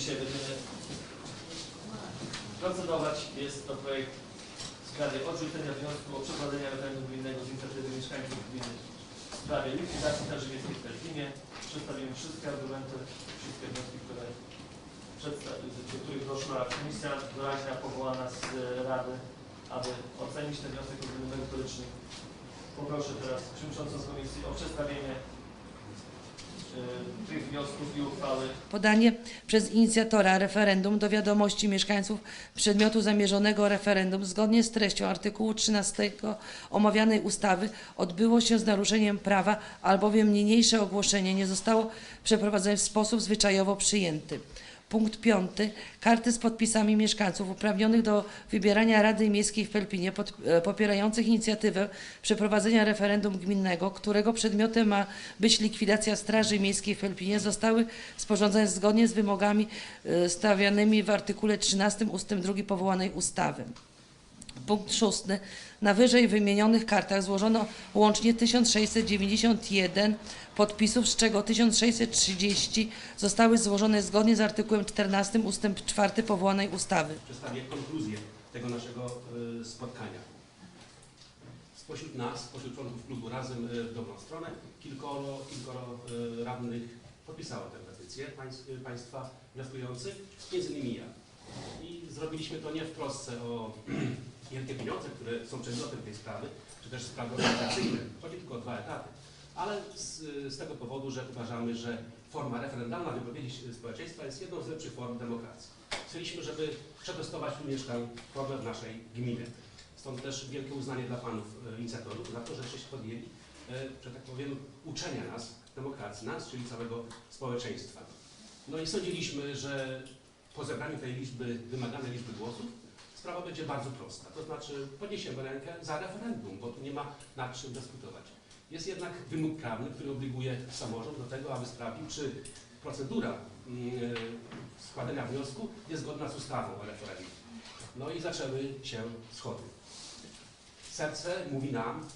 dzisiaj będziemy procedować. Jest to projekt w sprawie odrzucenia wniosku o przeprowadzenie referendum gminnego z inicjatywy mieszkańców gminy w sprawie likwidacji Straży Miejskiej w Pelkinie. Przedstawimy wszystkie argumenty, wszystkie wnioski, które do których doszła komisja doraźna powołana z Rady, aby ocenić ten wniosek od strony merytorycznej. Poproszę teraz przewodniczącą komisji o przedstawienie tych wniosków i uchwały Podanie przez inicjatora referendum do wiadomości mieszkańców przedmiotu zamierzonego referendum zgodnie z treścią artykułu 13 omawianej ustawy odbyło się z naruszeniem prawa, albowiem niniejsze ogłoszenie nie zostało przeprowadzone w sposób zwyczajowo przyjęty. Punkt piąty. Karty z podpisami mieszkańców uprawnionych do wybierania Rady Miejskiej w Pelpinie pod, e, popierających inicjatywę przeprowadzenia referendum gminnego, którego przedmiotem ma być likwidacja Straży Miejskiej w Pelpinie, zostały sporządzone zgodnie z wymogami e, stawianymi w artykule 13 ust. 2 powołanej ustawy. Punkt szósty. Na wyżej wymienionych kartach złożono łącznie 1691 podpisów, z czego 1630 zostały złożone zgodnie z artykułem 14 ust. 4 powołanej ustawy. przedstawię konkluzję tego naszego y, spotkania. Spośród nas, spośród członków klubu Razem y, w dobrą stronę, kilkoro, kilkoro y, radnych podpisało tę petycję państw, państwa wnioskujących, między innymi ja. I zrobiliśmy to nie w trosce o wielkie pieniądze, które są przedmiotem tej sprawy, czy też sprawy organizacyjne, chodzi tylko o dwa etapy, ale z, z tego powodu, że uważamy, że forma referendalna wypowiedzi społeczeństwa jest jedną z lepszych form demokracji. Chcieliśmy, żeby przetestować tu mieszkań formę w naszej gminie. Stąd też wielkie uznanie dla panów e, inicjatorów za to, że się podjęli, e, że tak powiem, uczenia nas demokracji, nas, czyli całego społeczeństwa. No i sądziliśmy, że po zebraniu tej liczby, wymaganej liczby głosów, sprawa będzie bardzo prosta. To znaczy podniesiemy rękę za referendum, bo tu nie ma nad czym dyskutować. Jest jednak wymóg prawny, który obliguje samorząd do tego, aby sprawdził, czy procedura e, składania wniosku jest zgodna z ustawą o referendum. No i zaczęły się schody. Serce mówi nam,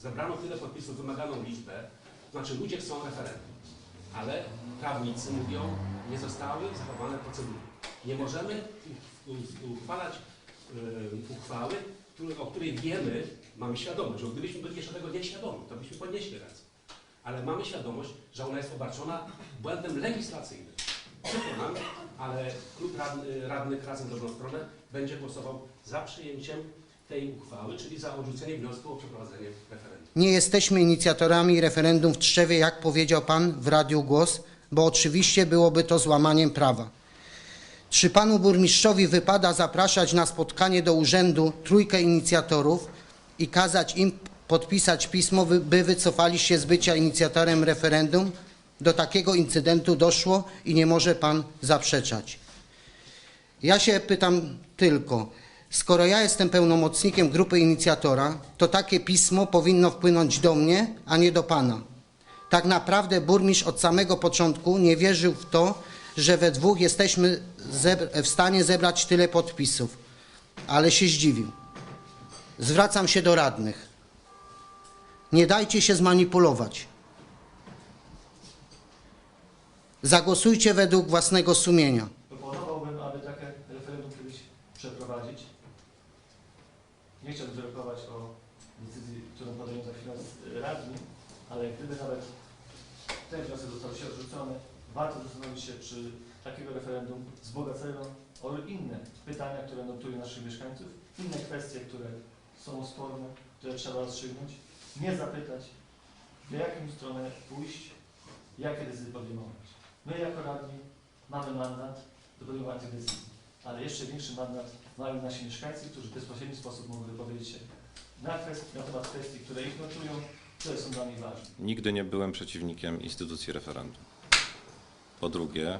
zebrano tyle podpisów, wymaganą liczbę, znaczy ludzie chcą referendum, ale prawnicy mówią, nie zostały zachowane procedury. Nie możemy uchwalać uchwały, który, o której wiemy, mamy świadomość, że gdybyśmy byli jeszcze tego nieświadomi, to byśmy podnieśli ręce. Ale mamy świadomość, że ona jest obarczona błędem legislacyjnym. Przykro nam, ale klub radny, radnych Razem Dobrą Stronę będzie głosował za przyjęciem tej uchwały, czyli za odrzuceniem wniosku o przeprowadzenie referendum. Nie jesteśmy inicjatorami referendum w Trzewie, jak powiedział Pan w Radiu Głos, bo oczywiście byłoby to złamaniem prawa. Czy Panu Burmistrzowi wypada zapraszać na spotkanie do urzędu trójkę inicjatorów i kazać im podpisać pismo, by- wycofali się z bycia inicjatorem referendum? Do takiego incydentu doszło i nie może Pan zaprzeczać. Ja się pytam tylko, skoro ja jestem pełnomocnikiem grupy inicjatora, to takie pismo powinno wpłynąć do mnie, a nie do pana. Tak naprawdę burmistrz od samego początku nie wierzył w to, że we dwóch jesteśmy w stanie zebrać tyle podpisów, ale się zdziwił. Zwracam się do radnych. Nie dajcie się zmanipulować. Zagłosujcie według własnego sumienia. Proponowałbym, aby takie referendum kiedyś przeprowadzić. Nie chciałbym wyrokować o decyzji, którą podejmą za chwilę radni, ale gdyby nawet ten wniosek został się odrzucony, warto zastanowić się, czy takiego referendum wzbogacono o inne pytania, które notują naszych mieszkańców, inne kwestie, które są sporne, które trzeba rozstrzygnąć, nie zapytać, w jaką stronę pójść, jakie decyzje podejmować. My jako radni mamy mandat do podejmowania tych decyzji, ale jeszcze większy mandat mają nasi mieszkańcy, którzy w bezpośredni sposób mogą wypowiedzieć się na, kwest- na temat kwestii, które ich notują, które są dla nich ważne. Nigdy nie byłem przeciwnikiem instytucji referendum. Po drugie,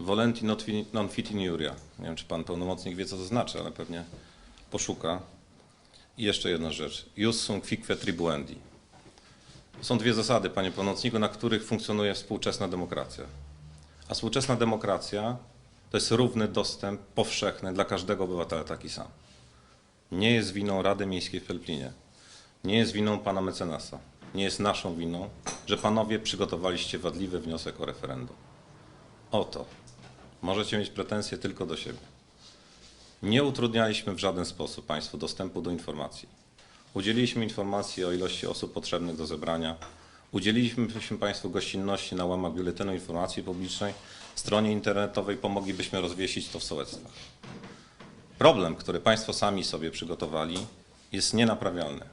volenti non fit in iuria. Nie wiem, czy pan pełnomocnik wie, co to znaczy, ale pewnie poszuka. I jeszcze jedna rzecz. Jus sum quique tribuendi. Są dwie zasady, panie pełnomocniku, na których funkcjonuje współczesna demokracja. A współczesna demokracja to jest równy dostęp powszechny dla każdego obywatela taki sam. Nie jest winą Rady Miejskiej w Pelplinie. Nie jest winą pana mecenasa. Nie jest naszą winą, że panowie przygotowaliście wadliwy wniosek o referendum. Oto możecie mieć pretensje tylko do siebie. Nie utrudnialiśmy w żaden sposób Państwu dostępu do informacji. Udzieliliśmy informacji o ilości osób potrzebnych do zebrania. Udzieliliśmy Państwu gościnności na łamach Biuletynu Informacji Publicznej. Stronie internetowej pomoglibyśmy rozwiesić to w sołectwach. Problem, który Państwo sami sobie przygotowali, jest nienaprawialny.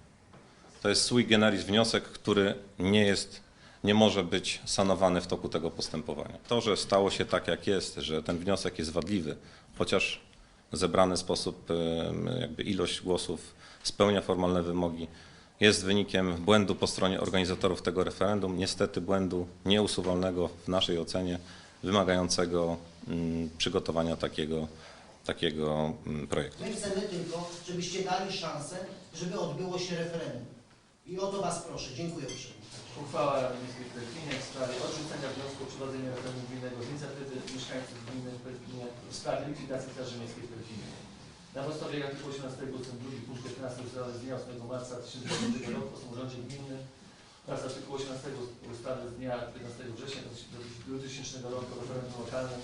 To jest sui generis wniosek, który nie jest, nie może być sanowany w toku tego postępowania. To, że stało się tak, jak jest, że ten wniosek jest wadliwy, chociaż zebrany sposób, jakby ilość głosów spełnia formalne wymogi, jest wynikiem błędu po stronie organizatorów tego referendum, niestety błędu nieusuwalnego w naszej ocenie, wymagającego mm, przygotowania takiego, takiego mm, projektu. My chcemy tylko, żebyście dali szansę, żeby odbyło się referendum. I o to Was proszę. Dziękuję uprzejmie. Uchwała Rady Miejskiej w Perpinie w sprawie odrzucenia wniosku o przeprowadzenie referendum gminnego z inicjatywy mieszkańców gminy w Perpinie w sprawie likwidacji Straży Miejskiej w Perpinie. Na podstawie artykułu 18 ust. 2 punkt 15 ustawy z dnia 8 marca 1900 roku o samorządzie gminnym oraz artykułu 18 ustawy z dnia 15 września 2000 roku o referendum lokalnym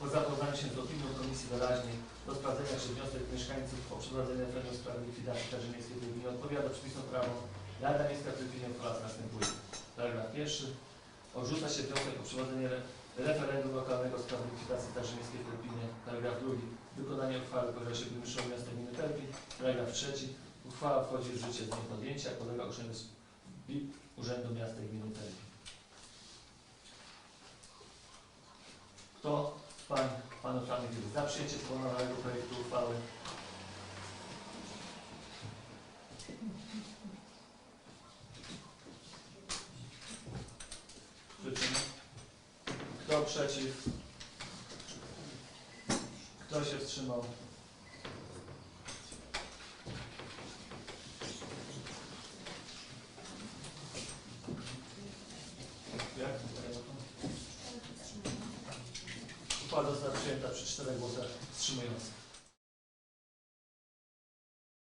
po zapoznaniu się z opinią Komisji Doraźnej do sprawdzenia, czy wniosek mieszkańców o przeprowadzenie referendum w sprawie likwidacji Straży Miejskiej w Perpinie odpowiada przepisom prawa Rada Miejska w Perpinie uchwała co następuje. Pierwszy. Odrzuca się wniosek o przeprowadzenie re- referendum lokalnego w sprawie likwidacji Miejskiej w Perpinie. Paragraf drugi. Wykonanie uchwały powierza się burmistrzowi miasta gminy Perpin. Paragraf trzeci. Uchwała wchodzi w życie z dniem podjęcia. Podlega urzędu, urzędu Miasta i Gminy Perpin. Kto z panów radnych jest za przyjęciem proponowanego projektu uchwały? Przyczyn? Kto przeciw? Kto się wstrzymał? Jak? Uchwała została przyjęta przy czterech głosach wstrzymujących.